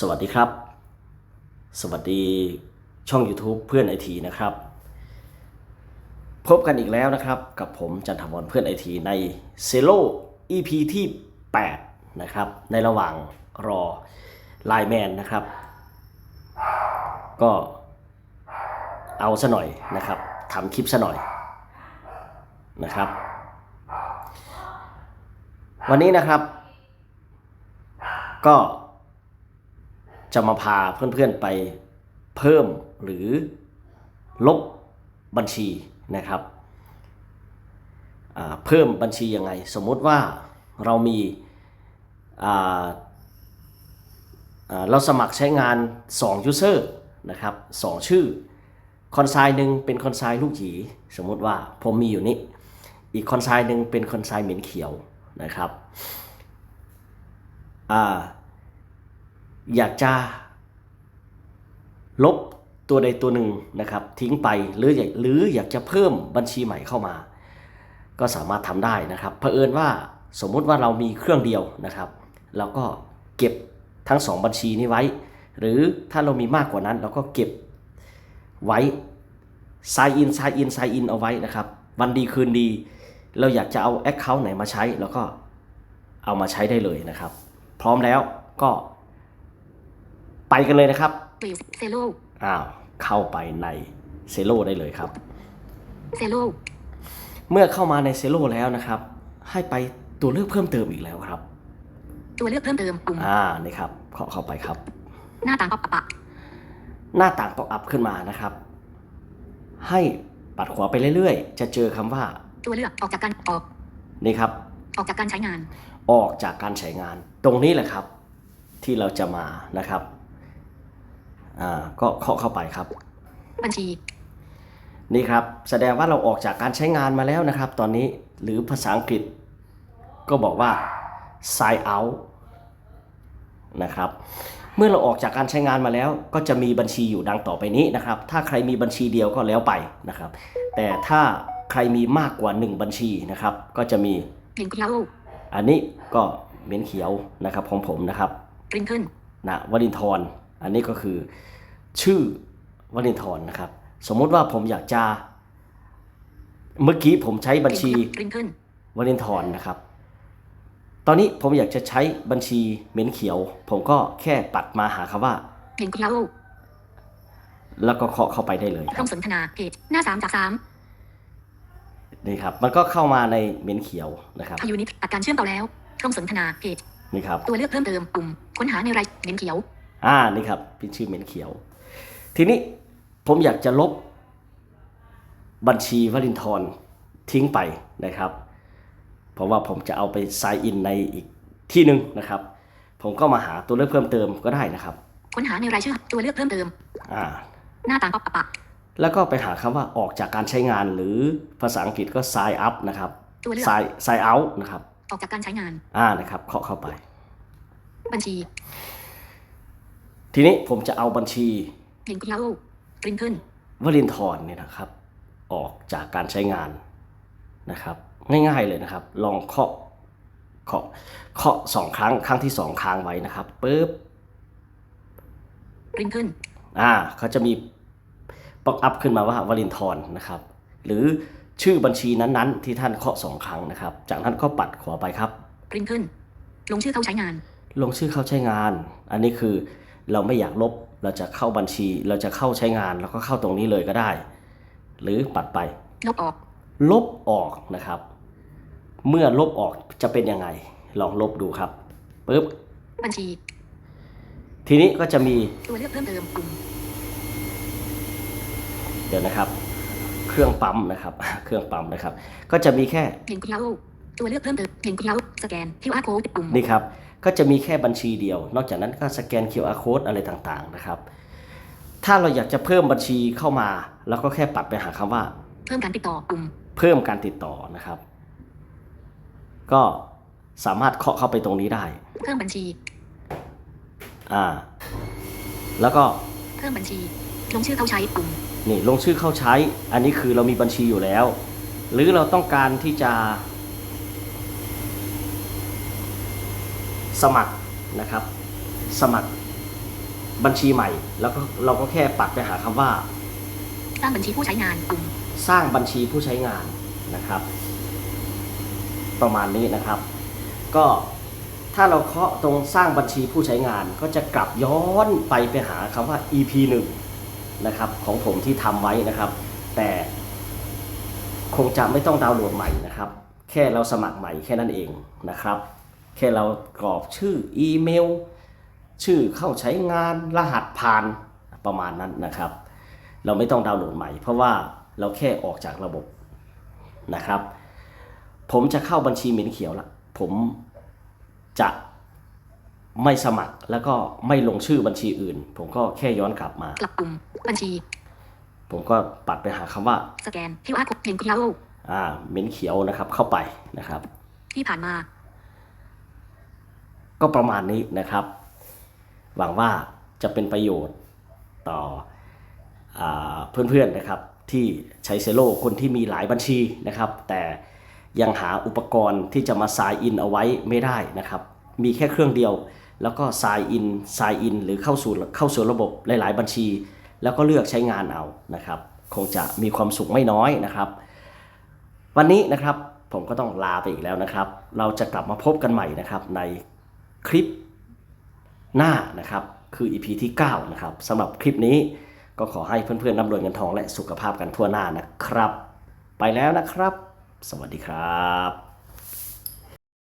สวัสดีครับ สวัสดีช่อง YouTube เพื่อนไอทีนะครับ พบกันอีกแล้วนะครับกับผมจันทวรเพื่อนไอทีในเซโล EP ที่ 8 นะครับ ในระหว่างรอไลแมนนะครับ ก็เอาซะหน่อยนะครับทำคลิปซะหน่อยนะครับ วันนี้นะครับ ก็ จะมาพาเพื่อนๆไปเพิ่มหรือลบบัญชีนะครับ เพิ่มบัญชียังไง สมมติว่าเรามีเราสมัครใช้งาน2 user นะครับ2ชื่อ คอนไซน์หนึ่งเป็นคอนไซน์ลูกหยีสมมติว่าผมมีอยู่นี้อีกคอนไซน์หนึ่งเป็นคอนไซน์เหม็นเขียวนะครับ อยากจะลบตัวใดตัวหนึ่งนะครับ ทิ้งไปหรืออหรืออยากจะเพิ่มบัญชีใหม่เข้ามา ก็สามารถทำได้นะครับเผอิญว่าสมมุติว่าเรามีเครื่องเดียวนะครับเราก็เก็บทั้งสองบัญชีนี้ไว้ หรือถ้าเรามีมากกว่านั้นเราก็เก็บไว้ sign in sign in sign in เอาไว้นะครับ วันดีคืนดี เราอยากจะเอา Account ไหนมาใช้ แล้วก็เอามาใช้ได้เลยนะครับ พร้อมแล้วก็ ไปกันเลยนะครับวิวเซโลอ้าว เข้าไปในเซโ o ได้เลยครับเซโลเมื่อเข้ามาในเซโ o แล้วนะครับ ให้ไปตัวเลือกเพิ่มเติมอีกแล้วครับ ตัวเลือกเพิ่มเติมปุ่มอ่านี่ครับเคาะเข้าไปครับ หน้าต่างป๊อปอัพหน้าต่างป๊อปอัพขึ้นมานะครับ ให้ปัดขวาไปเรื่อยๆ จะเจอคำว่า ตัวเลือกออกจากการออกนี่ครับ ออกจากการใช้งาน ออกจากการใช้งาน ตรงนี้แหละครับ ที่เราจะมานะครับ อ่าก็เคาะเข้าไปครับ บัญชี นี่ครับ แสดงว่าเราออกจากการใช้งานมาแล้วนะครับ ตอนนี้หรือภาษาอังกฤษ ก็บอกว่า sign out นะครับ เมื่อเราออกจากการใช้งานมาแล้ว ก็จะมีบัญชีอยู่ดังต่อไปนี้นะครับ ถ้าใครมีบัญชีเดียวก็แล้วไปนะครับ แต่ถ้าใครมีมากกว่า 1 บัญชีนะครับ ก็จะมีลิงก์ยาโออันนี้ก็เม้นเขียวนะครับของผมนะครับริงขึ้นนะวรินทร อันนี้ก็คือชื่อวรินทรนะครับ สมมุติว่าผมอยากจะ เมื่อกี้ผมใช้บัญชีริงขึ้นวรินทรนะครับ ตอนนี้ผมอยากจะใช้บัญชีเม้นเขียว ผมก็แค่ปัดมาหาคำว่าลิงก์ยาโอแล้วก็เคาะเข้าไปได้เลยคร่รัอบงสนทนาเพจหน้าสามจากสามนี่ครับ มันก็เข้ามาในเม้นเขียวนะครับพายุนิตตัดการเชื่อมต่อแล้วร่องสนทนาเพจนี่ครับ ตัวเลือกเพิ่มเติมปุ่มค้นหาในรายเมนเขียว อ่านี่ครับเป็นชื่อเม้นเขียว ทีนี้ผมอยากจะลบบัญชีวรินทรทิ้งไปนะครับ เพราะว่าผมจะเอาไป sign in ในอีกที่หนึ่งนะครับ ผมก็มาหาตัวเลือกเพิ่มเติมก็ได้นะครับ ค้นหาในรายชื่อตัวเลือกเพิ่มเติม อ่า หน้าต่างป๊อปอัพแล้วก็ไปหาคำว่าออกจากการใช้งานหรือภาษาอังกฤษก็ sign up นะครับ ตัวเลือก sign sign out นะครับ ออกจากการใช้งาน อ่านะครับ เคาะเข้าไป บัญชี ทีนี้ผมจะเอาบัญชีลิงก์ยาโอริงขึ้นวลินทรเนี่ยนะครับ ออกจากการใช้งานนะครับ ง่ายๆเลยนะครับ ลองเคาะเคาะเคาะสองครั้งครั้งที่สองค้างไว้นะครับปุ๊บริงขึ้นอ่าเขาจะมีป๊อปอัพขึ้นมาว่าวลินทรนะครับ หรือชื่อบัญชีนั้นๆ ที่ท่านเคาะสองครั้งนะครับ จากนั้นก็ปัดขวาไปครับริงขึ้นลงชื่อเข้าใช้งาน ลงชื่อเข้าใช้งาน อันนี้คือ เราไม่อยากลบ เราจะเข้าบัญชี เราจะเข้าใช้งาน แล้วก็เข้าตรงนี้เลยก็ได้ หรือปัดไป ลบออก ลบออกนะครับ เมื่อลบออกจะเป็นยังไง ลองลบดูครับปึ๊บ บัญชี ทีนี้ก็จะมีตัวเลือกเพิ่มเติมปุ่ม เดี๋ยวนะครับ เครื่องปั๊มนะครับ เครื่องปั๊มนะครับ ก็จะมีแค่ลิงก์ยาโอตัวเลือกเพิ่มเติมลิงก์ยาโอสแกน QR code ปุ่ม นี่ครับ ก็จะมีแค่บัญชีเดียว นอกจากนั้นก็สแกน QR code อะไรต่างๆนะครับ ถ้าเราอยากจะเพิ่มบัญชีเข้ามาเราก็แค่ปัดไปหาคำว่า เพิ่มการติดต่อปุ่มเพิ่มการติดต่อนะครับ ก็สามารถเคาะเข้าไปตรงนี้ได้ เพิ่มบัญชี อ่า แล้วก็เพิ่มบัญชี ลงชื่อเข้าใช้ปุ่มนี่ลงชื่อเข้าใช้ อันนี้คือเรามีบัญชีอยู่แล้ว หรือเราต้องการที่จะ สมัครนะครับ สมัครบัญชีใหม่ แล้วก็เราก็แค่ปัดไปหาคำว่า สร้างบัญชีผู้ใช้งานปุ่มสร้างบัญชีผู้ใช้งานนะครับ ประมาณนี้นะครับ ก็ถ้าเราเคาะตรงสร้างบัญชีผู้ใช้งานก็จะกลับย้อนไปไปหาคำว่า EP 1นะครับ ของผมที่ทำไว้นะครับ แต่คงจะไม่ต้องดาวน์โหลดใหม่นะครับ แค่เราสมัครใหม่แค่นั้นเองนะครับ แค่เรากรอกชื่ออีเมล ชื่อเข้าใช้งานรหัสผ่านประมาณนั้นนะครับ เราไม่ต้องดาวน์โหลดใหม่ เพราะว่าเราแค่ออกจากระบบนะครับ ผมจะเข้าบัญชีเหม็นเขียวละผมจะไม่สมัครแล้วก็ไม่ลงชื่อบัญชีอื่น ผมก็แค่ย้อนกลับมากลับปุ่มบัญชี ผมก็ปัดไปหาคำว่าสแกน QR code ลิงก์ยาวอ่าเหม็นเขียวนะครับเข้าไปนะครับ ที่ผ่านมา ก็ประมาณนี้นะครับ หวังว่าจะเป็นประโยชน์ต่ออเพื่อนๆนะครับ ที่ใช้เซโลคนที่มีหลายบัญชีนะครับ แต่ยังหาอุปกรณ์ที่จะมา sign in เอาไว้ไม่ได้นะครับ มีแค่เครื่องเดียว แล้วก็ sign in sign in หรือเข้าสู่เข้าสู่ระบบหลาย ๆ บัญชี แล้วก็เลือกใช้งานเอานะครับ คงจะมีความสุขไม่น้อยนะครับ วันนี้นะครับผมก็ต้องลาไปอีกแล้วนะครับ เราจะกลับมาพบกันใหม่นะครับใน คลิปหน้านะครับ คือ EP ที่ 9 นะครับสำหรับคลิปนี้ก็ขอให้เพื่อนๆร่ำรวยเงินทองและสุขภาพกันทั่วหน้านะครับ ไปแล้วนะครับ สวัสดีครับ